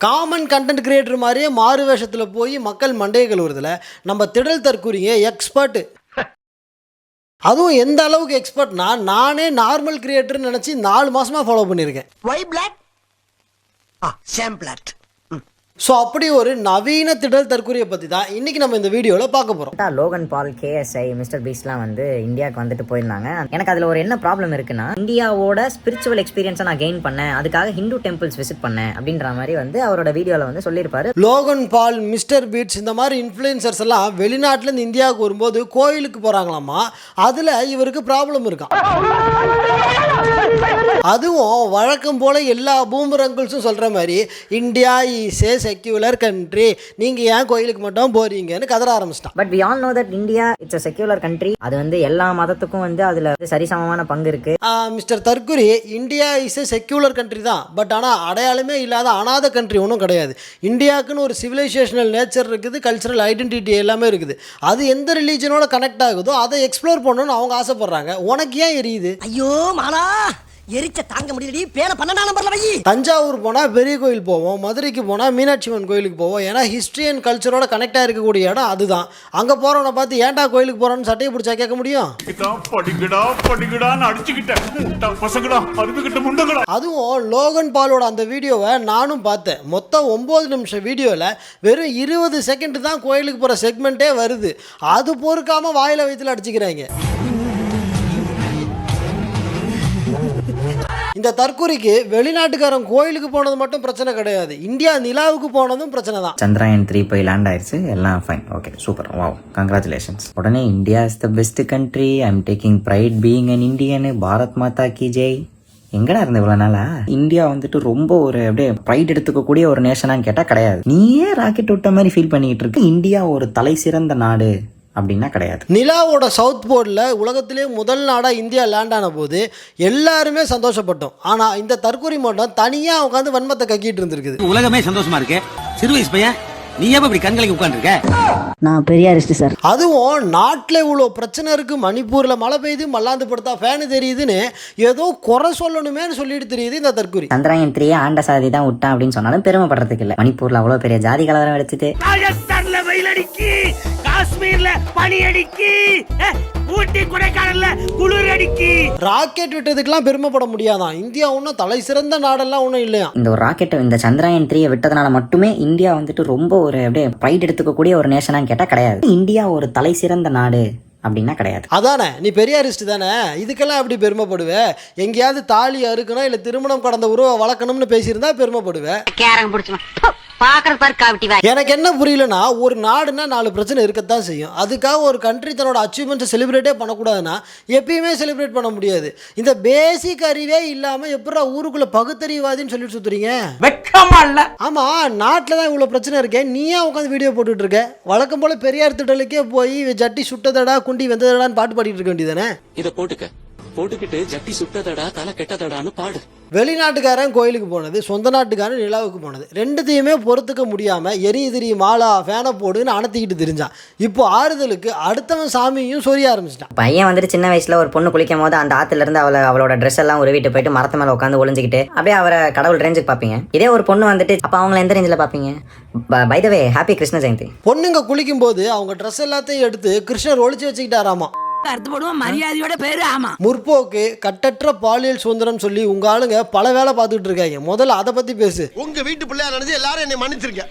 Common content creator மாதிரியே மாறு வேஷத்தில் போய் மக்கள் மண்டையை கழுவுறதுல நம்ம திடல் தற்கூறிங்க எக்ஸ்பர்ட்டு அதுவும் எந்த அளவுக்கு எக்ஸ்பர்ட்னா நானே நார்மல் கிரியேட்டர்னு நினச்சி நாலு மாதமாக ஃபாலோ பண்ணியிருக்கேன். ஒய் பிளாக் ஆ சேம் பிளாட் ஸோ அப்படி ஒரு நவீன திடல் தற்கூரியை பற்றி தான் இன்னைக்கு நம்ம இந்த வீடியோவில் பார்க்க போகிறோம் லோகன் பால் கேஎஸ்ஐ மிஸ்டர் பீஸ்லாம் வந்து இந்தியாவுக்கு வந்துட்டு போயிருந்தாங்க. எனக்கு அதில் ஒரு என்ன ப்ராப்ளம் இருக்குன்னா இந்தியாவோட ஸ்பிரிச்சுவல் எக்ஸ்பீரியன்ஸை நான் கெயின் பண்ணேன் அதுக்காக ஹிந்து டெம்பிள்ஸ் விசிட் பண்ணேன் அப்படின்ற மாதிரி வந்து அவரோட வீடியோவில் வந்து சொல்லியிருப்பாரு. லோகன் பால் மிஸ்டர் பீட்ஸ் இந்த மாதிரி இன்ஃப்ளூயன்சர்ஸ் எல்லாம் வெளிநாட்டிலேருந்து இந்தியாவுக்கு வரும்போது கோயிலுக்கு போகிறாங்களாமா அதில் இவருக்கு ப்ராப்ளம் இருக்கான் அதுவும் வழக்கம் போல எல்லா பூமர் அங்கிள்ஸும் சொல்கிற மாதிரி India is a secular country நீங்கள் ஏன் கோயிலுக்கு மட்டும் போறீங்கன்னு கதற ஆரம்பிச்சிட்டான். But we all know that India it's a secular country அது வந்து எல்லா மதத்துக்கும் வந்து அதில் வந்து சரிசமமான பங்கு இருக்கு. Mister தற்குரி India is a secular country தான். பட் ஆனால் அடையாளமே இல்லாத அனாத கண்ட்ரி ஒன்றும் கிடையாது. இந்தியாவுக்குன்னு ஒரு சிவிலைசேஷனல் நேச்சர் இருக்குது கல்ச்சரல் ஐடென்டிட்டி எல்லாமே இருக்குது. அது எந்த ரிலீஜனோட கனெக்ட் ஆகுதோ அதை எக்ஸ்ப்ளோர் பண்ணணும்னு அவங்க ஆசைப்படுறாங்க. உனக்கு ஏன் எரியுது? ஐயோ மாலா! எரிச்ச தாங்க முடியலடி. பேன பன்னெண்டாம் நம்பர்ல வை. தஞ்சாவூர் போனால் பெரிய கோயில் போவோம் மதுரைக்கு போனால் மீனாட்சி அம்மன் கோயிலுக்கு போவோம். ஏன்னா ஹிஸ்ட்ரி அண்ட் கல்ச்சரோட கனெக்டாக இருக்கக்கூடிய இடம் அதுதான். அங்கே போகிறவனை பார்த்து ஏன்டா கோயிலுக்கு போகிறோன்னு சட்டையை பிடிச்சா கேட்க முடியும்? இதான் படிக்கடா படிக்கடான்னு அடிச்சுக்கிட்டேன். அதுவும் லோகன் பாலோட அந்த வீடியோவை நானும் பார்த்தேன். மொத்தம் ஒம்பது நிமிஷம் வீடியோவில் வெறும் இருபது செகண்ட் தான் கோயிலுக்கு போகிற செக்மெண்ட்டே வருது. அது பொறுக்காமல் வாயில வயிற்றுல அடிச்சுக்கிறாங்க. இந்த தற்கொலைக்கு வெளிநாட்டுக்காரன் கோயிலுக்கு போனது மட்டும் பிரச்சனை கிடையாது. இந்தியா நிலாவுக்கு போனதும் பிரச்சனை தான். சந்திராயன் த்ரீ போய் லேண்ட் ஆயிடுச்சு எல்லாம் fine okay super wow congratulations உடனே India is the best country I am taking pride being an Indian Bharat Mata கி ஜெய். எங்கடா இருந்த இவ்வளோ நாளா? இந்தியா வந்துட்டு ரொம்ப ஒரு அப்படியே ப்ரைட் எடுத்துக்கக்கூடிய ஒரு நேஷனான்னு கேட்டால் கிடையாது. நீயே ராக்கெட் விட்ட மாதிரி ஃபீல் பண்ணிக்கிட்டு இருக்கு. இந்தியா ஒரு தலை சிறந்த நாடு. அப்படின்னா கிடையாது. நிலாவோட சவுத் போர்டில் உலகத்திலே முதல் நாடாக இந்தியா லேண்ட் ஆன போது எல்லாருமே சந்தோஷப்பட்டோம். ஆனால் இந்த தற்கொலை மட்டும் தனியாக உட்காந்து வன்மத்தை கக்கிட்டு இருந்திருக்குது. உலகமே சந்தோஷமா இருக்கு. சிறு வயசு பையன் நீ ஏன் இப்படி கண்கலங்கி உட்காந்துருக்க நான் பெரியாரிஸ்ட் சார் அதுவும் நாட்டில் இவ்வளோ பிரச்சனை இருக்குது மணிப்பூரில் மழை பெய்யுது மல்லாந்து படுத்தா ஃபேனு தெரியுதுன்னு ஏதோ குறை சொல்லணுமேன்னு சொல்லிட்டு தெரியுது இந்த தற்கொலை. சந்திராயன் த்ரீ ஆண்ட சாதி தான் விட்டான் அப்படின்னு சொன்னாலும் பெருமைப்படுறதுக்கு இல்லை. மணிப்பூர்ல அவ்வளோ பெரிய ஜாதி கலவரம் அடிக்கி. காஷ்மீர்ல பனி அடிக்கி. ஊட்டி கொடைக்கானல்ல குளிர் அடிக்கி. ராக்கெட் விட்டதுக்கெல்லாம் பெருமைப்பட முடியாதான். இந்தியா ஒன்றும் தலை சிறந்த நாடெல்லாம் ஒன்றும் இல்லையா? இந்த ஒரு ராக்கெட் இந்த சந்திராயன் த்ரீயை விட்டதுனால மட்டுமே இந்தியா வந்துட்டு ரொம்ப ஒரு அப்படியே ப்ரைட் எடுத்துக்கக்கூடிய ஒரு நேஷனான்னு கேட்டால் கிடையாது. இந்தியா ஒரு தலை சிறந்த நாடு அப்படின்னா கிடையாது. அதானே நீ பெரியாரிஸ்ட் தானே? இதுக்கெல்லாம் எப்படி பெருமைப்படுவே? எங்கேயாவது தாலி அறுக்கணும் இல்லை திருமணம் கடந்த உறவை வளர்க்கணும்னு பேசியிருந்தா பெருமைப்படுவே? கேரங்க பிடிச்சவன் பாக்குறது பாரு காவிட்டி வாய். எனக்கு என்ன புரியலனா ஒரு நாடுனா நாலு பிரச்சனை இருக்கத்தான் செய்யும். அதுக்காக ஒரு கண்ட்ரி தன்னோட அச்சீவ்மெண்ட்ஸை செலிப்ரேட்டே பண்ணக்கூடாதுன்னா எப்பயுமே செலிப்ரேட் பண்ண முடியாது. இந்த பேசிக் அறிவே இல்லாமல் எப்படா ஊருக்குள்ள பகுத்தறிவாதின்னு சொல்லிட்டு சுத்துறீங்க? வெக்கமா இல்ல. ஆமாம் நாட்டில் தான் இவ்வளோ பிரச்சனை இருக்கே. நீ ஏன் உட்காந்து வீடியோ போட்டுட்டு இருக்க வழக்கம் போல் பெரியார் திட்டலுக்கே போய் ஜட்டி சுட்டதடா குண்டி வெந்ததடான்னு பாட்டு பாடிட்டு இருக்க வேண்டியதானே இத போட்டுக்க. போட்டுக்கிட்டு ஜட்டி சுட்டதடா தலை கெட்டதடான்னு பாடு. வெளிநாட்டுக்காரன் கோயிலுக்கு போனது சொந்த நாட்டுக்காரன் நிலாவுக்கு போனது. ரெண்டுத்தையுமே பொறுத்துக்க முடியாமல் எரி திரி மாலா ஃபேனை போடுன்னு அணத்திக்கிட்டு தெரிஞ்சான். இப்போ ஆறுதலுக்கு அடுத்தவன் சாமியும் சொரிய ஆரம்பிச்சிட்டான். பையன் வந்துட்டு சின்ன வயசுல ஒரு பொண்ணு குளிக்கும் போது அந்த ஆத்துல இருந்து அவளை அவளோட ட்ரெஸ் எல்லாம் உருவிட்டு போயிட்டு மரத்து மேல உட்காந்து ஒளிஞ்சுக்கிட்டு அப்படியே அவரை கடவுள் ரேஞ்சுக்கு பாப்பீங்க இதே ஒரு பொண்ணு வந்துட்டு அப்ப அவங்கள எந்த ரேஞ்சில் பாப்பீங்க பைதவே ஹாப்பி கிருஷ்ண ஜெயந்தி. பொண்ணுங்க குளிக்கும்போது அவங்க ட்ரெஸ் எல்லாத்தையும் எடுத்து கிருஷ்ணர் ஒளிச்சு வச்சுக்கிட்டாராமா. அறுத்து போடுவோம் மரியாதையோட பேரு ஆமா. முற்போக்கு கட்டற்ற பாலியல் சுதந்திரம் சொல்லி உங்க ஆளுங்க பல வேலை பார்த்துக்கிட்டு இருக்காங்க. முதல்ல அதை பத்தி பேசு. உங்க வீட்டு பிள்ளையா நினைச்சு எல்லாரும் என்னை மன்னிச்சிருக்க